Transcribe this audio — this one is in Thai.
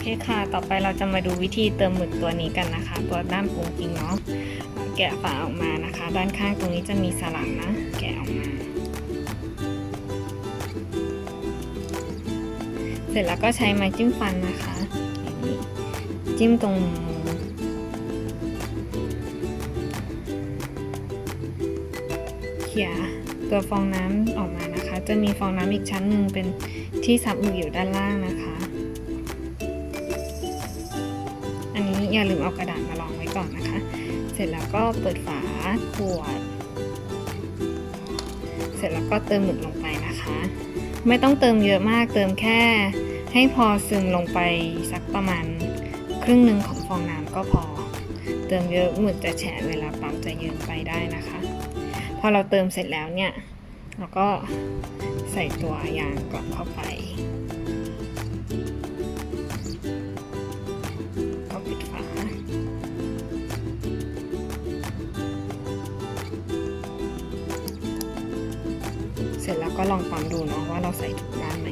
เคค่ะ ต่อไปเราจะมาดูวิธีเติมหมึกตัวนี้กันนะคะ ตัวด้านปรุงจริงเนาะ แกะฝาออกมานะคะ ด้านข้างตรงนี้จะมีสลักนะ แกะออกมา เสร็จแล้วก็ใช้ไม้จิ้มฟันนะคะ จิ้มตรงเขี่ยตัวฟองน้ำออกมานะคะ จะมีฟองน้ำอีกชั้นหนึ่งเป็นที่ซับหมึกอยู่ด้านล่างนะคะ นี้อย่าลืมเอากระดาษมารองไว้ก่อนนะคะ เสร็จแล้วก็เปิดฝาขวด เสร็จแล้วก็เติมหมึกลงไปนะคะ ไม่ต้องเติมเยอะมากเติมแค่ ให้พอซึมลงไปสักประมาณครึ่งหนึ่งของฟองน้ำก็พอ เติมเยอะหมึกจะแฉะเวลาปั๊มจะเยินไปได้นะคะ พอเราเติมเสร็จแล้วเนี่ยเราก็ใส่ตัวยางก่อนเข้าไป สร็จแล้วก็ลองปั๊มดูเนาะว่าเราใส่ถูกด้านไหม